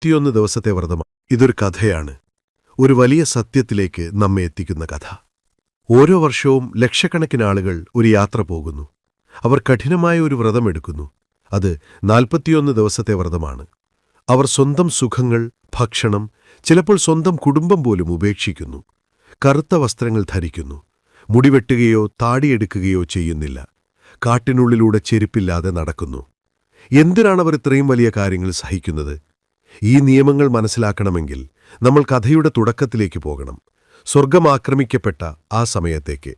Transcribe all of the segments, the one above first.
നാൽപ്പത്തിയൊന്ന് ദിവസത്തെ വ്രതമാണ് ഇതൊരു കഥയാണ്. ഒരു വലിയ സത്യത്തിലേക്ക് നമ്മെ എത്തിക്കുന്ന കഥ. ഓരോ വർഷവും ലക്ഷക്കണക്കിന് ആളുകൾ ഒരു യാത്ര പോകുന്നു. അവർ കഠിനമായ ഒരു വ്രതമെടുക്കുന്നു അത് നാൽപ്പത്തിയൊന്ന് ദിവസത്തെ വ്രതമാണ്. അവർ സ്വന്തം സുഖങ്ങൾ ഭക്ഷണം ചിലപ്പോൾ സ്വന്തം കുടുംബം പോലും ഉപേക്ഷിക്കുന്നു. കറുത്ത വസ്ത്രങ്ങൾ ധരിക്കുന്നു. മുടിവെട്ടുകയോ താടിയെടുക്കുകയോ ചെയ്യുന്നില്ല. കാട്ടിനുള്ളിലൂടെ ചെരുപ്പില്ലാതെ നടക്കുന്നു. എന്തിനാണ് അവർ ഇത്രയും വലിയ കാര്യങ്ങൾ സഹിക്കുന്നത്? ഈ നിയമങ്ങൾ മനസ്സിലാക്കണമെങ്കിൽ നമ്മൾ കഥയുടെ തുടക്കത്തിലേക്ക് പോകണം. സ്വർഗം ആക്രമിക്കപ്പെട്ട ആ സമയത്തേക്ക്.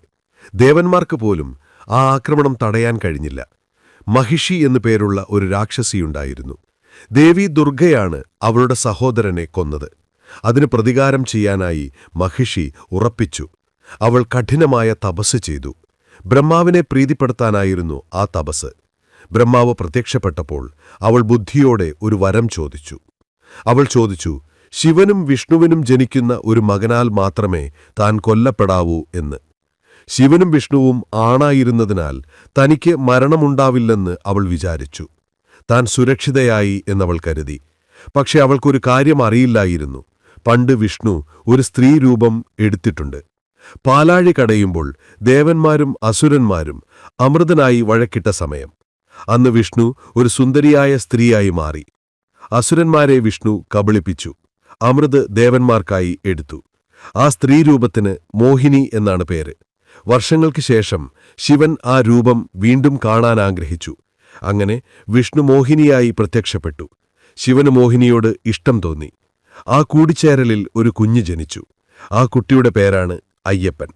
ദേവന്മാർക്ക് പോലും ആ ആക്രമണം തടയാൻ കഴിഞ്ഞില്ല. മഹിഷി എന്നു പേരുള്ള ഒരു രാക്ഷസിയുണ്ടായിരുന്നു ദേവി ദുർഗയാണ് അവളുടെ സഹോദരനെ കൊന്നത്. അതിന് പ്രതികാരം ചെയ്യാനായി മഹിഷി ഉറപ്പിച്ചു. അവൾ കഠിനമായ തപസ് ചെയ്തു. ബ്രഹ്മാവിനെ പ്രീതിപ്പെടുത്താനായിരുന്നു ആ തപസ്. ബ്രഹ്മാവ് പ്രത്യക്ഷപ്പെട്ടപ്പോൾ അവൾ ബുദ്ധിയോടെ ഒരു വരം ചോദിച്ചു. അവൾ ചോദിച്ചു ശിവനും വിഷ്ണുവിനും ജനിക്കുന്ന ഒരു മകനാൽ മാത്രമേ താൻ കൊല്ലപ്പെടാവൂ എന്ന്. ശിവനും വിഷ്ണുവും ആണായിരുന്നതിനാൽ തനിക്ക് മരണമുണ്ടാവില്ലെന്ന് അവൾ വിചാരിച്ചു. താൻ സുരക്ഷിതയായി എന്നവൾ കരുതി. പക്ഷെ അവൾക്കൊരു കാര്യം അറിയില്ലായിരുന്നു. പണ്ട് വിഷ്ണു ഒരു സ്ത്രീ രൂപം എടുത്തിട്ടുണ്ട്. പാലാഴി കടയുമ്പോൾ ദേവന്മാരും അസുരന്മാരും അമൃതനായി വഴക്കിട്ട സമയം. അന്ന് വിഷ്ണു ഒരു സുന്ദരിയായ സ്ത്രീയായി മാറി. അസുരന്മാരെ വിഷ്ണു കബളിപ്പിച്ചു. അമൃത് ദേവന്മാർക്കായി എടുത്തു. ആ സ്ത്രീരൂപത്തിന് മോഹിനി എന്നാണ് പേര്. വർഷങ്ങൾക്ക് ശേഷം ശിവൻ ആ രൂപം വീണ്ടും കാണാൻ ആഗ്രഹിച്ചു. അങ്ങനെ വിഷ്ണു മോഹിനിയായി പ്രത്യക്ഷപ്പെട്ടു. ശിവന് മോഹിനിയോട് ഇഷ്ടം തോന്നി. ആ കൂടിച്ചേരലിൽ ഒരു കുഞ്ഞ് ജനിച്ചു. ആ കുട്ടിയുടെ പേരാണ് അയ്യപ്പൻ.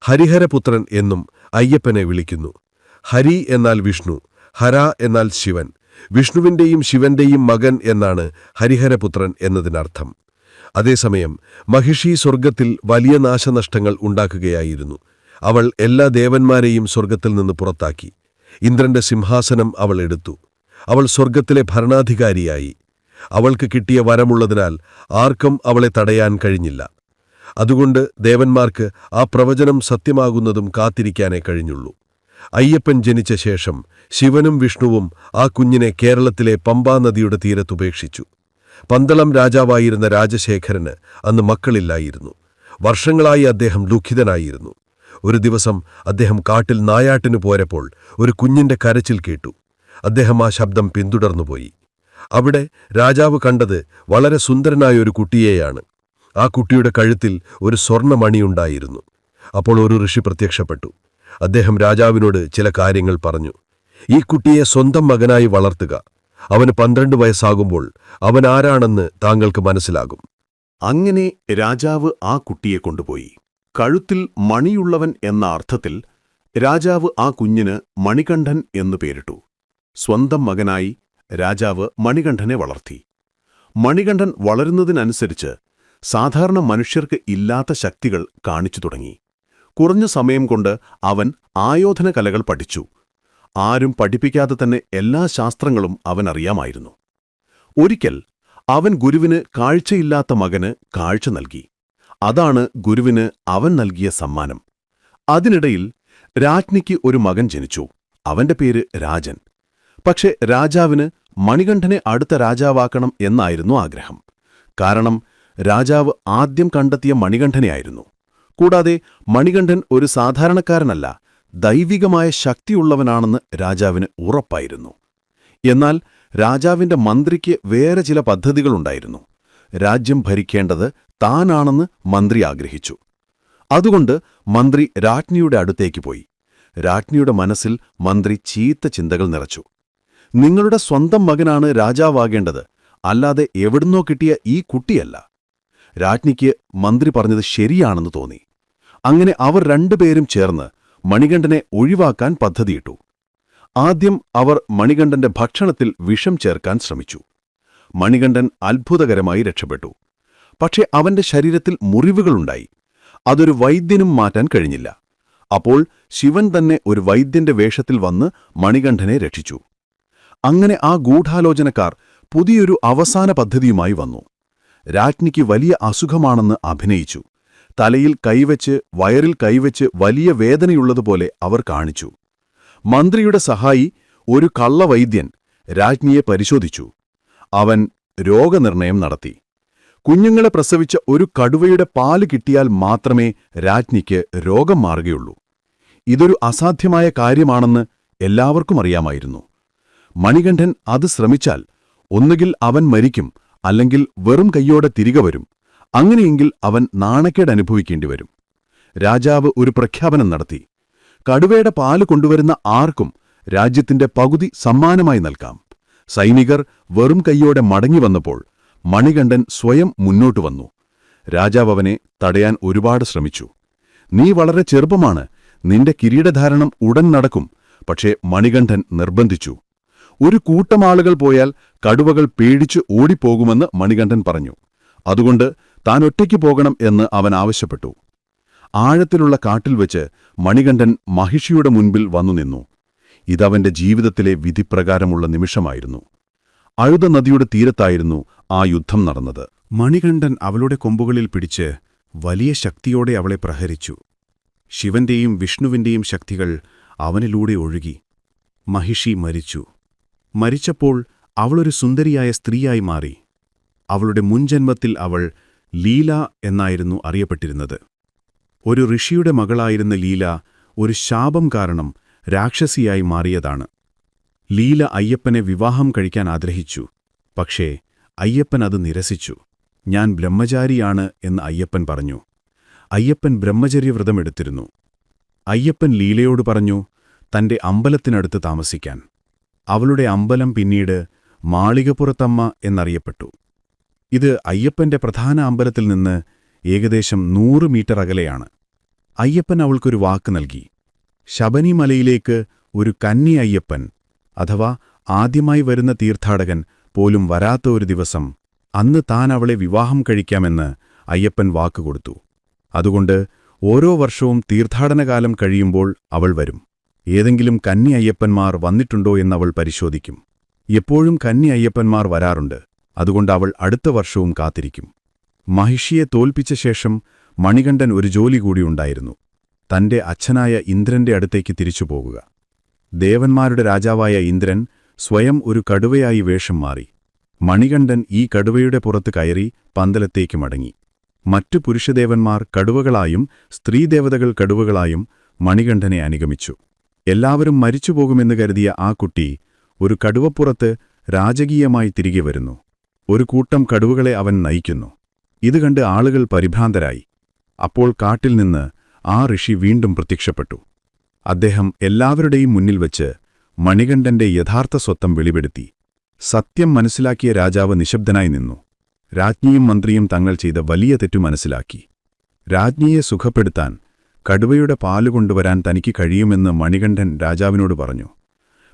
ഹരിഹരപുത്രൻ എന്നും അയ്യപ്പനെ വിളിക്കുന്നു. ഹരി എന്നാൽ വിഷ്ണു ഹര എന്നാൽ ശിവൻ. വിഷ്ണുവിന്റെയും ശിവന്റെയും മകൻ എന്നാണ് ഹരിഹരപുത്രൻ എന്നതിനർത്ഥം. അതേസമയം മഹിഷി സ്വർഗത്തിൽ വലിയ നാശനഷ്ടങ്ങൾ ഉണ്ടാക്കുകയായിരുന്നു. അവൾ എല്ലാ ദേവന്മാരെയും സ്വർഗത്തിൽ നിന്ന് പുറത്താക്കി. ഇന്ദ്രന്റെ സിംഹാസനം അവൾ എടുത്തു. അവൾ സ്വർഗത്തിലെ ഭരണാധികാരിയായി. അവൾക്ക് കിട്ടിയ വരമുള്ളതിനാൽ ആർക്കും അവളെ തടയാൻ കഴിഞ്ഞില്ല. അതുകൊണ്ട് ദേവന്മാർക്ക് ആ പ്രവചനം സത്യമാകുന്നതും കാത്തിരിക്കാനേ കഴിഞ്ഞുള്ളൂ. അയ്യപ്പൻ ജനിച്ച ശേഷം ശിവനും വിഷ്ണുവും ആ കുഞ്ഞിനെ കേരളത്തിലെ പമ്പാനദിയുടെ തീരത്തുപേക്ഷിച്ചു പന്തളം രാജാവായിരുന്ന രാജശേഖരന് അന്ന് മക്കളില്ലായിരുന്നു. വർഷങ്ങളായി അദ്ദേഹം ദുഃഖിതനായിരുന്നു. ഒരു ദിവസം അദ്ദേഹം കാട്ടിൽ നായാട്ടിനു പോരപ്പോൾ ഒരു കുഞ്ഞിന്റെ കരച്ചിൽ കേട്ടു. അദ്ദേഹം ആ ശബ്ദം പിന്തുടർന്നുപോയി. അവിടെ രാജാവ് കണ്ടത് വളരെ സുന്ദരനായ ഒരു കുട്ടിയെയാണ്. ആ കുട്ടിയുടെ കഴുത്തിൽ ഒരു സ്വർണമണിയുണ്ടായിരുന്നു. അപ്പോൾ ഒരു ഋഷി പ്രത്യക്ഷപ്പെട്ടു. അദ്ദേഹം രാജാവിനോട് ചില കാര്യങ്ങൾ പറഞ്ഞു. ഈ കുട്ടിയെ സ്വന്തം മകനായി വളർത്തുക. അവന് പന്ത്രണ്ട് വയസ്സാകുമ്പോൾ അവൻ ആരാണെന്ന് താങ്കൾക്ക് മനസ്സിലാകും. അങ്ങനെ രാജാവ് ആ കുട്ടിയെ കൊണ്ടുപോയി. കഴുത്തിൽ മണിയുള്ളവൻ എന്ന അർത്ഥത്തിൽ രാജാവ് ആ കുഞ്ഞിന് മണികണ്ഠൻ എന്നു പേരിട്ടു. സ്വന്തം മകനായി രാജാവ് മണികണ്ഠനെ വളർത്തി. മണികണ്ഠൻ വളരുന്നതിനനുസരിച്ച് സാധാരണ മനുഷ്യർക്ക് ഇല്ലാത്ത ശക്തികൾ കാണിച്ചു തുടങ്ങി. കുറഞ്ഞ സമയം കൊണ്ട് അവൻ ആയോധന കലകൾ പഠിച്ചു. ആരും പഠിപ്പിക്കാതെ തന്നെ എല്ലാ ശാസ്ത്രങ്ങളും അവൻ അറിയാമായിരുന്നു. ഒരിക്കൽ അവൻ ഗുരുവിന് കാഴ്ചയില്ലാത്ത മകന് കാഴ്ച നൽകി. അതാണ് ഗുരുവിന് അവൻ നൽകിയ സമ്മാനം. അതിനിടയിൽ രാജ്ഞിക്ക് ഒരു മകൻ ജനിച്ചു. അവന്റെ പേര് രാജൻ. പക്ഷെ രാജാവിന് മണികണ്ഠനെ അടുത്ത രാജാവാക്കണം എന്നായിരുന്നു ആഗ്രഹം. കാരണം രാജാവ് ആദ്യം കണ്ടെത്തിയ മണികണ്ഠനെയായിരുന്നു. കൂടാതെ മണികണ്ഠൻ ഒരു സാധാരണക്കാരനല്ല ദൈവികമായ ശക്തിയുള്ളവനാണെന്ന് രാജാവിന് ഉറപ്പായിരുന്നു. എന്നാൽ രാജാവിന്റെ മന്ത്രിക്ക് വേറെ ചില പദ്ധതികളുണ്ടായിരുന്നു. രാജ്യം ഭരിക്കേണ്ടത് താനാണെന്ന് മന്ത്രി ആഗ്രഹിച്ചു. അതുകൊണ്ട് മന്ത്രി രാജ്ഞിയുടെ അടുത്തേക്ക് പോയി. രാജ്ഞിയുടെ മനസ്സിൽ മന്ത്രി ചീത്ത ചിന്തകൾ നിറച്ചു. നിങ്ങളുടെ സ്വന്തം മകനാണ് രാജാവാകേണ്ടത് അല്ലാതെ എവിടുന്നോ കിട്ടിയ ഈ കുട്ടിയല്ല. രാജ്ഞിക്ക് മന്ത്രി പറഞ്ഞത് ശരിയാണെന്ന് തോന്നി. അങ്ങനെ അവർ രണ്ടുപേരും ചേർന്ന് മണികണ്ഠനെ ഒഴിവാക്കാൻ പദ്ധതിയിട്ടു. ആദ്യം അവർ മണികണ്ഠന്റെ ഭക്ഷണത്തിൽ വിഷം ചേർക്കാൻ ശ്രമിച്ചു. മണികണ്ഠൻ അത്ഭുതകരമായി രക്ഷപ്പെട്ടു. പക്ഷേ അവന്റെ ശരീരത്തിൽ മുറിവുകളുണ്ടായി. അതൊരു വൈദ്യനും മാറ്റാൻ കഴിഞ്ഞില്ല. അപ്പോൾ ശിവൻ തന്നെ ഒരു വൈദ്യന്റെ വേഷത്തിൽ വന്ന് മണികണ്ഠനെ രക്ഷിച്ചു. അങ്ങനെ ആ ഗൂഢാലോചനക്കാർ പുതിയൊരു അവസാന പദ്ധതിയുമായി വന്നു. രാജ്ഞിക്ക് വലിയ അസുഖമാണെന്ന് അഭിനയിച്ചു. തലയിൽ കൈവച്ച് വയറിൽ കൈവച്ച് വലിയ വേദനയുള്ളതുപോലെ അവർ കാണിച്ചു. മന്ത്രിയുടെ സഹായി ഒരു കള്ളവൈദ്യൻ രാജ്ഞിയെ പരിശോധിച്ചു. അവൻ രോഗനിർണയം നടത്തി. കുഞ്ഞുങ്ങളെ പ്രസവിച്ച ഒരു കടുവയുടെ പാൽ കിട്ടിയാൽ മാത്രമേ രാജ്ഞിക്ക് രോഗം മാറുകയുള്ളൂ. ഇതൊരു അസാധ്യമായ കാര്യമാണെന്ന് എല്ലാവർക്കും അറിയാമായിരുന്നു. മണികണ്ഠൻ അത് ശ്രമിച്ചാൽ ഒന്നുകിൽ അവൻ മരിക്കും അല്ലെങ്കിൽ വെറും കൈയോടെ തിരികെ വരും. അങ്ങനെയെങ്കിൽ അവൻ നാണക്കേട് അനുഭവിക്കേണ്ടി വരും രാജാവ് ഒരു പ്രഖ്യാപനം നടത്തി. കടുവയുടെ പാൽ കൊണ്ടുവരുന്ന ആർക്കും രാജ്യത്തിന്റെ പകുതി സമ്മാനമായി നൽകാം. സൈനികർ വെറും കൈയോടെ മടങ്ങി വന്നപ്പോൾ മണികണ്ഠൻ സ്വയം മുന്നോട്ടു വന്നു. രാജാവ് അവനെ തടയാൻ ഒരുപാട് ശ്രമിച്ചു. നീ വളരെ ചെറുപ്പമാണ്. നിന്റെ കിരീടധാരണം ഉടൻ നടക്കും. പക്ഷേ മണികണ്ഠൻ നിർബന്ധിച്ചു. ഒരു കൂട്ടമാളുകൾ പോയാൽ കടുവകൾ പേടിച്ച് ഓടിപ്പോകുമെന്ന് മണികണ്ഠൻ പറഞ്ഞു. അതുകൊണ്ട് താൻ ഒറ്റയ്ക്ക് പോകണം എന്ന് അവൻ ആവശ്യപ്പെട്ടു. ആഴത്തിലുള്ള കാട്ടിൽ വെച്ച് മണികണ്ഠൻ മഹിഷിയുടെ മുൻപിൽ വന്നു നിന്നു. ഇതവന്റെ ജീവിതത്തിലെ വിധിപ്രകാരമുള്ള നിമിഷമായിരുന്നു. അഴുത നദിയുടെ തീരത്തായിരുന്നു ആ യുദ്ധം നടന്നത്. മണികണ്ഠൻ അവളുടെ കൊമ്പുകളിൽ പിടിച്ച് വലിയ ശക്തിയോടെ അവളെ പ്രഹരിച്ചു. ശിവന്റെയും വിഷ്ണുവിന്റെയും ശക്തികൾ അവനിലൂടെ ഒഴുകി. മഹിഷി മരിച്ചു. മരിച്ചപ്പോൾ അവളൊരു സുന്ദരിയായ സ്ത്രീയായി മാറി. അവളുടെ മുൻജന്മത്തിൽ അവൾ ലീല എന്നായിരുന്നു അറിയപ്പെട്ടിരുന്നത്. ഒരു ഋഷിയുടെ മകളായിരുന്ന ലീല ഒരു ശാപം കാരണം രാക്ഷസിയായി മാറിയതാണ്. ലീല അയ്യപ്പനെ വിവാഹം കഴിക്കാൻ ആഗ്രഹിച്ചു. പക്ഷേ അയ്യപ്പൻ അത് നിരസിച്ചു. ഞാൻ ബ്രഹ്മചാരിയാണ് എന്ന് അയ്യപ്പൻ പറഞ്ഞു. അയ്യപ്പൻ ബ്രഹ്മചര്യവ്രതമെടുത്തിരുന്നു അയ്യപ്പൻ ലീലയോട് പറഞ്ഞു തന്റെ അമ്പലത്തിനടുത്ത് താമസിക്കാൻ. അവളുടെ അമ്പലം പിന്നീട് മാളികപ്പുറത്തമ്മ എന്നറിയപ്പെട്ടു. ഇത് അയ്യപ്പന്റെ പ്രധാന അമ്പലത്തിൽ നിന്ന് ഏകദേശം നൂറ് മീറ്റർ അകലെയാണ്. അയ്യപ്പൻ അവൾക്കൊരു വാക്ക് നൽകി. ശബരിമലയിലേക്ക് ഒരു കന്നി അയ്യപ്പൻ അഥവാ ആദ്യമായി വരുന്ന തീർത്ഥാടകൻ പോലും വരാത്ത ഒരു ദിവസം അന്ന് താൻ അവളെ വിവാഹം കഴിക്കാമെന്ന് അയ്യപ്പൻ വാക്കുകൊടുത്തു അതുകൊണ്ട് ഓരോ വർഷവും തീർത്ഥാടനകാലം കഴിയുമ്പോൾ അവൾ വരും. ഏതെങ്കിലും കന്നി അയ്യപ്പന്മാർ വന്നിട്ടുണ്ടോ എന്നവൾ പരിശോധിക്കും. എപ്പോഴും കന്നി അയ്യപ്പന്മാർ വരാറുണ്ട്. അതുകൊണ്ട് അവൾ അടുത്ത വർഷവും കാത്തിരിക്കും. മഹിഷിയെ തോൽപ്പിച്ച ശേഷം മണികണ്ഠൻ ഒരു ജോലി കൂടിയുണ്ടായിരുന്നു തന്റെ അച്ഛനായ ഇന്ദ്രന്റെ അടുത്തേക്ക് തിരിച്ചു പോകുക. ദേവന്മാരുടെ രാജാവായ ഇന്ദ്രൻ സ്വയം ഒരു കടുവയായി വേഷം മാറി. മണികണ്ഠൻ ഈ കടുവയുടെ പുറത്ത് കയറി പന്തലത്തേക്ക് മടങ്ങി. മറ്റു പുരുഷദേവന്മാർ കടുവകളായും സ്ത്രീദേവതകൾ കടുവകളായും മണികണ്ഠനെ അനുഗമിച്ചു. എല്ലാവരും മരിച്ചുപോകുമെന്ന് കരുതിയ ആ കുട്ടി ഒരു കടുവപ്പുറത്ത് രാജകീയമായി തിരികെ വരുന്നു. ഒരു കൂട്ടം കടുവകളെ അവൻ നയിക്കുന്നു. ഇത് കണ്ട് ആളുകൾ പരിഭ്രാന്തരായി. അപ്പോൾ കാട്ടിൽ നിന്ന് ആ ഋഷി വീണ്ടും പ്രത്യക്ഷപ്പെട്ടു. അദ്ദേഹം എല്ലാവരുടെയും മുന്നിൽ വച്ച് മണികണ്ഠന്റെ യഥാർത്ഥ സ്വത്വം വെളിപ്പെടുത്തി. സത്യം മനസ്സിലാക്കിയ രാജാവ് നിശബ്ദനായി നിന്നു. രാജ്ഞിയും മന്ത്രിയും തങ്ങൾ ചെയ്ത വലിയ തെറ്റു മനസ്സിലാക്കി. രാജ്ഞിയെ സുഖപ്പെടുത്താൻ കടുവയുടെ പാൽ കൊണ്ടുവരാൻ തനിക്ക് കഴിയുമെന്ന് മണികണ്ഠൻ രാജാവിനോട് പറഞ്ഞു.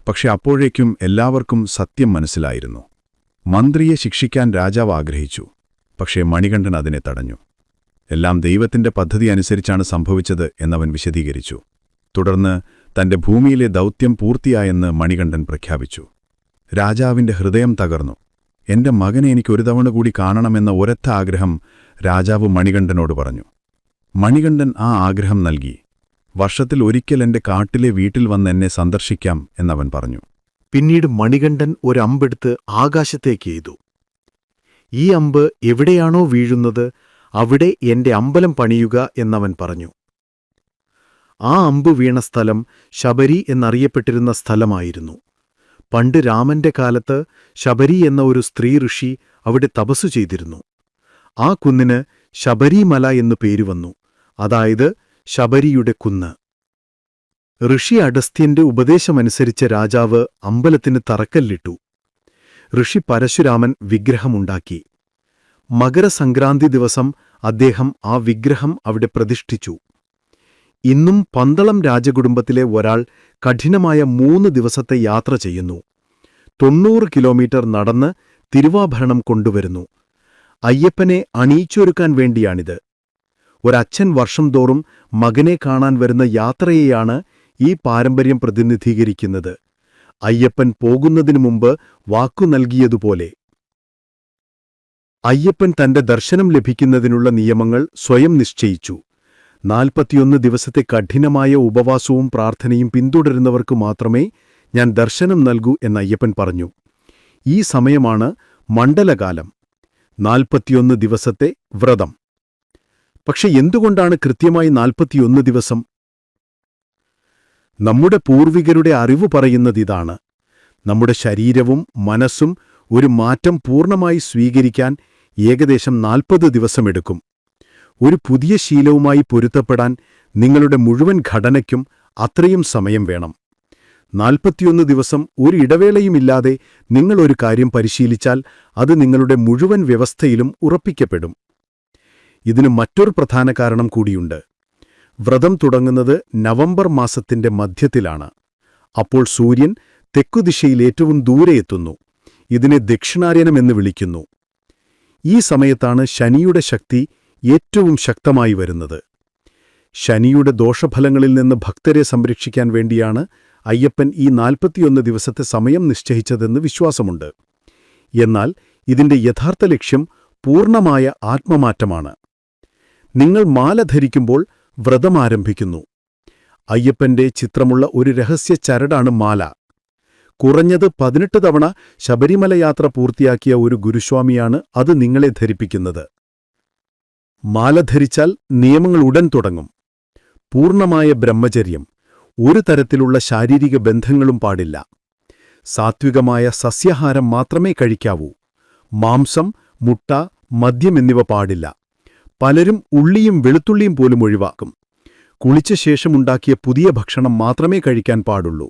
പക്ഷെ അപ്പോഴേക്കും എല്ലാവർക്കും സത്യം മനസ്സിലായിരുന്നു. മന്ത്രിയെ ശിക്ഷിക്കാൻ രാജാവ് ആഗ്രഹിച്ചു. പക്ഷേ മണികണ്ഠൻ അതിനെ തടഞ്ഞു. എല്ലാം ദൈവത്തിന്റെ പദ്ധതി അനുസരിച്ചാണ് സംഭവിച്ചത് എന്നവൻ വിശദീകരിച്ചു. തുടർന്ന് തന്റെ ഭൂമിയിലെ ദൗത്യം പൂർത്തിയായെന്ന് മണികണ്ഠൻ പ്രഖ്യാപിച്ചു. രാജാവിന്റെ ഹൃദയം തകർന്നു. എന്റെ മകനെ എനിക്ക് ഒരു തവണ കൂടി കാണണമെന്ന ഒരത്ത ആഗ്രഹം രാജാവ് മണികണ്ഠനോട് പറഞ്ഞു. മണികണ്ഠൻ ആ ആഗ്രഹം നൽകി. വർഷത്തിൽ ഒരിക്കൽ എന്റെ കാട്ടിലെ വീട്ടിൽ വന്ന് എന്നെ സന്ദർശിക്കാം എന്നവൻ പറഞ്ഞു. പിന്നീട് മണികണ്ഠൻ ഒരമ്പെടുത്ത് ആകാശത്തേക്ക് എയ്തു. ഈ അമ്പ് എവിടെയാണോ വീഴുന്നത് അവിടെ എന്റെ അമ്പലം പണിയുക എന്നവൻ പറഞ്ഞു. ആ അമ്പ് വീണ സ്ഥലം ശബരി എന്നറിയപ്പെട്ടിരുന്ന സ്ഥലമായിരുന്നു. പണ്ട് രാമന്റെ കാലത്ത് ശബരി എന്ന ഒരു സ്ത്രീ ഋഷി അവിടെ തപസ്സു ചെയ്തിരുന്നു. ആ കുന്നിന് ശബരിമല എന്നു പേരുവന്നു. അതായത് ശബരിയുടെ കുന്ന്. ഋഷി അഗസ്ത്യന്റെ ഉപദേശമനുസരിച്ച് രാജാവ് അമ്പലത്തിന് തറക്കല്ലിട്ടു. ഋഷി പരശുരാമൻ വിഗ്രഹമുണ്ടാക്കി. മകരസംക്രാന്തി ദിവസം അദ്ദേഹം ആ വിഗ്രഹം അവിടെ പ്രതിഷ്ഠിച്ചു. ഇന്നും പന്തളം രാജകുടുംബത്തിലെ ഒരാൾ കഠിനമായ മൂന്ന് ദിവസത്തെ യാത്ര ചെയ്യുന്നു. തൊണ്ണൂറ് കിലോമീറ്റർ നടന്ന് തിരുവാഭരണം കൊണ്ടുവരുന്നു. അയ്യപ്പനെ അണിയിച്ചൊരുക്കാൻ വേണ്ടിയാണിത്. ഒരച്ഛൻ വർഷം തോറും മകനെ കാണാൻ വരുന്ന യാത്രയെയാണ് ഈ പാരമ്പര്യം പ്രതിനിധീകരിക്കുന്നത്. അയ്യപ്പൻ പോകുന്നതിനു മുമ്പ് വാക്കു നൽകിയതുപോലെ. അയ്യപ്പൻ തന്റെ ദർശനം ലഭിക്കുന്നതിനുള്ള നിയമങ്ങൾ സ്വയം നിശ്ചയിച്ചു. നാൽപ്പത്തിയൊന്ന് ദിവസത്തെ കഠിനമായ ഉപവാസവും പ്രാർത്ഥനയും പിന്തുടരുന്നവർക്ക് മാത്രമേ ഞാൻ ദർശനം നൽകൂ എന്ന് അയ്യപ്പൻ പറഞ്ഞു. ഈ സമയമാണ് മണ്ഡലകാലം. നാൽപ്പത്തിയൊന്ന് ദിവസത്തെ വ്രതം. പക്ഷെ എന്തുകൊണ്ടാണ് കൃത്യമായി നാൽപ്പത്തിയൊന്ന് ദിവസം നമ്മുടെ പൂർവികരുടെ അറിവ് പറയുന്നതിതാണ് നമ്മുടെ ശരീരവും മനസ്സും ഒരു മാറ്റം പൂർണമായി സ്വീകരിക്കാൻ ഏകദേശം നാൽപ്പത് ദിവസമെടുക്കും. ഒരു പുതിയ ശീലവുമായി പൊരുത്തപ്പെടാൻ നിങ്ങളുടെ മുഴുവൻ ഘടനയ്ക്കും അത്രയും സമയം വേണം. നാൽപ്പത്തിയൊന്ന് ദിവസം ഒരു ഇടവേളയുമില്ലാതെ നിങ്ങൾ ഒരു കാര്യം പരിശീലിച്ചാൽ അത് നിങ്ങളുടെ മുഴുവൻ വ്യവസ്ഥയിലും ഉറപ്പിക്കപ്പെടും. ഇതിന് മറ്റൊരു പ്രധാന കാരണം കൂടിയുണ്ട്. വ്രതം തുടങ്ങുന്നത് നവംബർ മാസത്തിന്റെ മധ്യത്തിലാണ്. അപ്പോൾ സൂര്യൻ തെക്കുദിശയിൽ ഏറ്റവും ദൂരെ എത്തുന്നു. ഇതിനെ ദക്ഷിണാര്യനമെന്ന് വിളിക്കുന്നു. ഈ സമയത്താണ് ശനിയുടെ ശക്തി ഏറ്റവും ശക്തമായി വരുന്നത്. ശനിയുടെ ദോഷഫലങ്ങളിൽ നിന്ന് ഭക്തരെ സംരക്ഷിക്കാൻ വേണ്ടിയാണ് അയ്യപ്പൻ ഈ നാൽപ്പത്തിയൊന്ന് ദിവസത്തെ സമയം നിശ്ചയിച്ചതെന്ന് വിശ്വാസമുണ്ട്. എന്നാൽ ഇതിന്റെ യഥാർത്ഥ ലക്ഷ്യം പൂർണമായ ആത്മമാറ്റമാണ്. നിങ്ങൾ മാല ധരിക്കുമ്പോൾ വ്രതം ആരംഭിക്കുന്നു അയ്യപ്പന്റെ ചിത്രമുള്ള ഒരു രഹസ്യ ചരടാണ് മാല. കുറഞ്ഞത് പതിനെട്ട് തവണ ശബരിമല യാത്ര പൂർത്തിയാക്കിയ ഒരു ഗുരുസ്വാമിയാണ് അത് നിങ്ങളെ ധരിപ്പിക്കുന്നത്. മാല ധരിച്ചാൽ നിയമങ്ങൾ ഉടൻ തുടങ്ങും. പൂർണമായ ബ്രഹ്മചര്യം ഒരു തരത്തിലുള്ള ശാരീരിക ബന്ധങ്ങളും പാടില്ല. സാത്വികമായ സസ്യാഹാരം മാത്രമേ കഴിക്കാവൂ. മാംസം മുട്ട മദ്യം എന്നിവ പാടില്ല. പലരും ഉള്ളിയും വെളുത്തുള്ളിയും പോലും ഒഴിവാക്കും. കുളിച്ച ശേഷമുണ്ടാക്കിയ പുതിയ ഭക്ഷണം മാത്രമേ കഴിക്കാൻ പാടുള്ളൂ.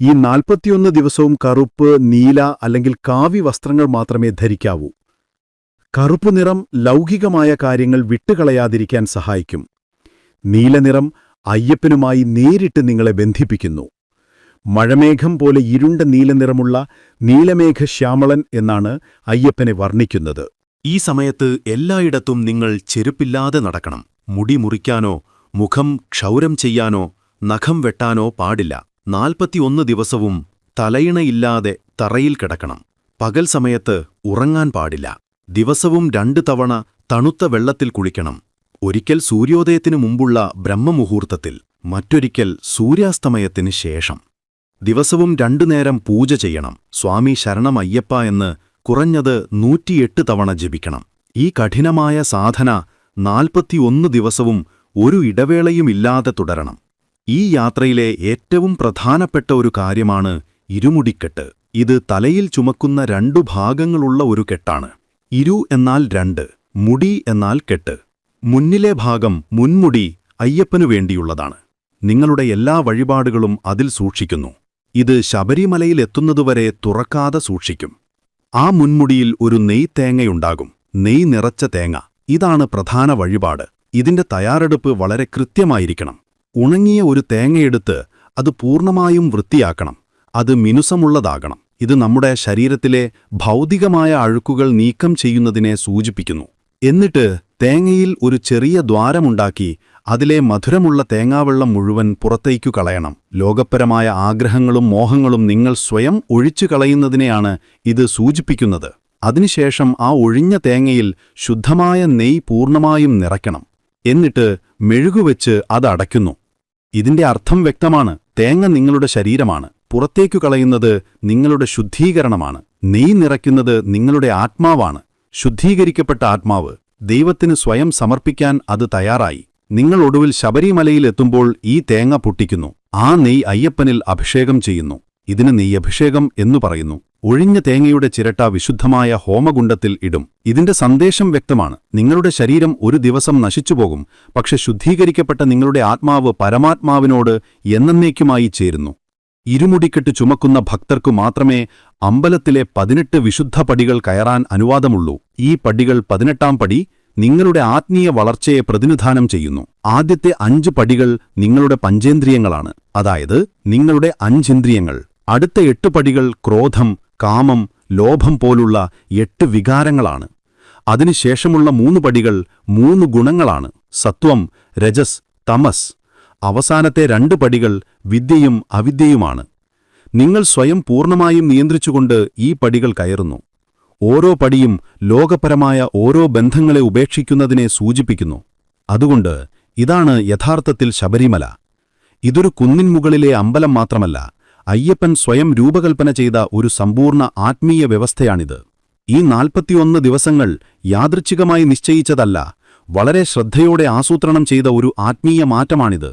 ഈ നാൽപ്പത്തിയൊന്ന് ദിവസവും കറുപ്പ് നീല അല്ലെങ്കിൽ കാവി വസ്ത്രങ്ങൾ മാത്രമേ ധരിക്കാവൂ. കറുപ്പ് നിറം ലൗകികമായ കാര്യങ്ങൾ വിട്ടുകളയാതിരിക്കാൻ സഹായിക്കും. നീലനിറം അയ്യപ്പനുമായി നേരിട്ട് നിങ്ങളെ ബന്ധിപ്പിക്കുന്നു. മഴമേഘം പോലെ ഇരുണ്ട നീലനിറമുള്ള നീലമേഘ ശ്യാമളൻ എന്നാണ് അയ്യപ്പനെ വർണിക്കുന്നത്. ഈ സമയത്ത് എല്ലായിടത്തും നിങ്ങൾ ചെരുപ്പില്ലാതെ നടക്കണം. മുടി മുറിക്കാനോ മുഖം ക്ഷൗരം ചെയ്യാനോ നഖം വെട്ടാനോ പാടില്ല. നാൽപ്പത്തിയൊന്ന് ദിവസവും തലയിണയില്ലാതെ തറയിൽ കിടക്കണം. പകൽ സമയത്ത് ഉറങ്ങാൻ പാടില്ല. ദിവസവും രണ്ടു തവണ തണുത്ത വെള്ളത്തിൽ കുളിക്കണം. ഒരിക്കൽ സൂര്യോദയത്തിനു മുമ്പുള്ള ബ്രഹ്മമുഹൂർത്തത്തിൽ മറ്റൊരിക്കൽ സൂര്യാസ്തമയത്തിന് ശേഷം. ദിവസവും രണ്ടു നേരം പൂജ ചെയ്യണം. സ്വാമി ശരണമയ്യപ്പ എന്ന് കുറഞ്ഞത് നൂറ്റിയെട്ട് തവണ ജപിക്കണം. ഈ കഠിനമായ സാധന നാൽപ്പത്തിയൊന്ന് ദിവസവും ഒരു ഇടവേളയുമില്ലാതെ തുടരണം. ഈ യാത്രയിലെ ഏറ്റവും പ്രധാനപ്പെട്ട ഒരു കാര്യമാണ് ഇരുമുടിക്കെട്ട്. ഇത് തലയിൽ ചുമക്കുന്ന രണ്ടു ഭാഗങ്ങളുള്ള ഒരു കെട്ടാണ്. ഇരു എന്നാൽ രണ്ട് മുടി എന്നാൽ കെട്ട്. മുന്നിലെ ഭാഗം മുൻമുടി അയ്യപ്പനു വേണ്ടിയുള്ളതാണ്. നിങ്ങളുടെ എല്ലാ വഴിപാടുകളും അതിൽ സൂക്ഷിക്കുന്നു. ഇത് ശബരിമലയിലെത്തുന്നതുവരെ തുറക്കാതെ സൂക്ഷിക്കും. ആ മുൻമുടിയിൽ ഒരു നെയ് തേങ്ങയുണ്ടാകും. നെയ് നിറച്ച തേങ്ങ. ഇതാണ് പ്രധാന വഴിപാട്. ഇതിന്റെ തയ്യാറെടുപ്പ് വളരെ കൃത്യമായിരിക്കണം. ഉണങ്ങിയ ഒരു തേങ്ങയെടുത്ത് അത് പൂർണമായും വൃത്തിയാക്കണം. അത് മിനുസമുള്ളതാകണം. ഇത് നമ്മുടെ ശരീരത്തിലെ ഭൗതികമായ അഴുക്കുകൾ നീക്കം ചെയ്യുന്നതിനെ സൂചിപ്പിക്കുന്നു. എന്നിട്ട് തേങ്ങയിൽ ഒരു ചെറിയ ദ്വാരമുണ്ടാക്കി അതിലെ മധുരമുള്ള തേങ്ങാവെള്ളം മുഴുവൻ പുറത്തേക്കു കളയണം. ലോകപരമായ ആഗ്രഹങ്ങളും മോഹങ്ങളും നിങ്ങൾ സ്വയം ഒഴിച്ചു കളയുന്നതിനെയാണ് ഇത് സൂചിപ്പിക്കുന്നത്. അതിനുശേഷം ആ ഒഴിഞ്ഞ തേങ്ങയിൽ ശുദ്ധമായ നെയ് പൂർണമായും നിറയ്ക്കണം. എന്നിട്ട് മെഴുകുവെച്ച് അത് അടയ്ക്കുന്നു. ഇതിന്റെ അർത്ഥം വ്യക്തമാണ്. തേങ്ങ നിങ്ങളുടെ ശരീരമാണ്. പുറത്തേക്കു കളയുന്നത് നിങ്ങളുടെ ശുദ്ധീകരണമാണ്. നെയ് നിറയ്ക്കുന്നത് നിങ്ങളുടെ ആത്മാവാണ്. ശുദ്ധീകരിക്കപ്പെട്ട ആത്മാവ് ദൈവത്തിന് സ്വയം സമർപ്പിക്കാൻ അത് തയ്യാറായി. നിങ്ങൾ ഒടുവിൽ ശബരിമലയിലെത്തുമ്പോൾ ഈ തേങ്ങ പൊട്ടിക്കുന്നു. ആ നെയ് അയ്യപ്പനിൽ അഭിഷേകം ചെയ്യുന്നു. ഇതിന് നെയ്യഭിഷേകം എന്നു പറയുന്നു. ഒഴിഞ്ഞ തേങ്ങയുടെ ചിരട്ട വിശുദ്ധമായ ഹോമഗുണ്ടത്തിൽ ഇടും. ഇതിന്റെ സന്ദേശം വ്യക്തമാണ്. നിങ്ങളുടെ ശരീരം ഒരു ദിവസം നശിച്ചുപോകും. പക്ഷെ ശുദ്ധീകരിക്കപ്പെട്ട നിങ്ങളുടെ ആത്മാവ് പരമാത്മാവിനോട് എന്നേക്കുമായി ചേരുന്നു. ഇരുമുടിക്കെട്ട് ചുമക്കുന്ന ഭക്തർക്കു മാത്രമേ അമ്പലത്തിലെ പതിനെട്ട് വിശുദ്ധ പടികൾ കയറാൻ അനുവാദമുള്ളൂ. ഈ പടികൾ പതിനെട്ടാം പടി നിങ്ങളുടെ ആത്മീയ വളർച്ചയെ പ്രതിനിധാനം ചെയ്യുന്നു. ആദ്യത്തെ അഞ്ച് പടികൾ നിങ്ങളുടെ പഞ്ചേന്ദ്രിയങ്ങളാണ്. അതായത് നിങ്ങളുടെ അഞ്ചിന്ദ്രിയങ്ങൾ. അടുത്ത എട്ട് പടികൾ ക്രോധം കാമം ലോഭം പോലുള്ള എട്ട് വികാരങ്ങളാണ്. അതിനുശേഷമുള്ള മൂന്ന് പടികൾ മൂന്ന് ഗുണങ്ങളാണ്. സത്വം രജസ് തമസ്. അവസാനത്തെ രണ്ട് പടികൾ വിദ്യയും അവിദ്യയുമാണ്. നിങ്ങൾ സ്വയം പൂർണമായും നിയന്ത്രിച്ചുകൊണ്ട് ഈ പടികൾ കയറുന്നു. ഓരോ പടിയും ലോകപരമായ ഓരോ ബന്ധങ്ങളെ ഉപേക്ഷിക്കുന്നതിനെ സൂചിപ്പിക്കുന്നു. അതുകൊണ്ട് ഇതാണ് യഥാർത്ഥത്തിൽ ശബരിമല. ഇതൊരു കുന്നിൻ മുകളിലെ അമ്പലം മാത്രമല്ല അയ്യപ്പൻ സ്വയം രൂപകൽപ്പന ചെയ്ത ഒരു സമ്പൂർണ ആത്മീയ വ്യവസ്ഥയാണിത്. ഈ നാൽപ്പത്തിയൊന്ന് ദിവസങ്ങൾ യാദൃച്ഛികമായി നിശ്ചയിച്ചതല്ല വളരെ ശ്രദ്ധയോടെ ആസൂത്രണം ചെയ്ത ഒരു ആത്മീയ മാറ്റമാണിത്.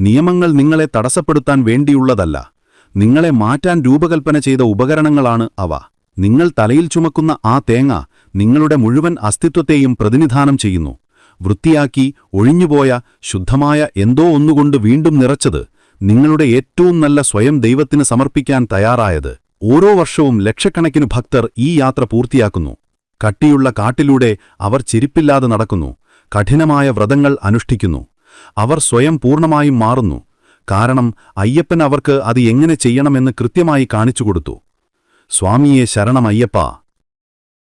നിയമങ്ങൾ നിങ്ങളെ തടസ്സപ്പെടുത്താൻ വേണ്ടിയുള്ളതല്ല നിങ്ങളെ മാറ്റാൻ രൂപകൽപ്പന ചെയ്ത ഉപകരണങ്ങളാണ് അവ. നിങ്ങൾ തലയിൽ ചുമക്കുന്ന ആ തേങ്ങ നിങ്ങളുടെ മുഴുവൻ അസ്തിത്വത്തെയും പ്രതിനിധാനം ചെയ്യുന്നു. വൃത്തിയാക്കി ഒഴിഞ്ഞുപോയ ശുദ്ധമായ എന്തോ ഒന്നുകൊണ്ട് വീണ്ടും നിറച്ചത് നിങ്ങളുടെ ഏറ്റവും നല്ല സ്വയം ദൈവത്തിന് സമർപ്പിക്കാൻ തയ്യാറായത്. ഓരോ വർഷവും ലക്ഷക്കണക്കിന് ഭക്തർ ഈ യാത്ര പൂർത്തിയാക്കുന്നു. കട്ടിയുള്ള കാട്ടിലൂടെ അവർ ചിരിപ്പില്ലാതെ നടക്കുന്നു. കഠിനമായ വ്രതങ്ങൾ അനുഷ്ഠിക്കുന്നു. അവർ സ്വയം പൂർണമായും മാറുന്നു. കാരണം അയ്യപ്പൻ അവർക്ക് അത് എങ്ങനെ ചെയ്യണമെന്ന് കൃത്യമായി കാണിച്ചുകൊടുത്തു. സ്വാമിയെ ശരണമയ്യപ്പ.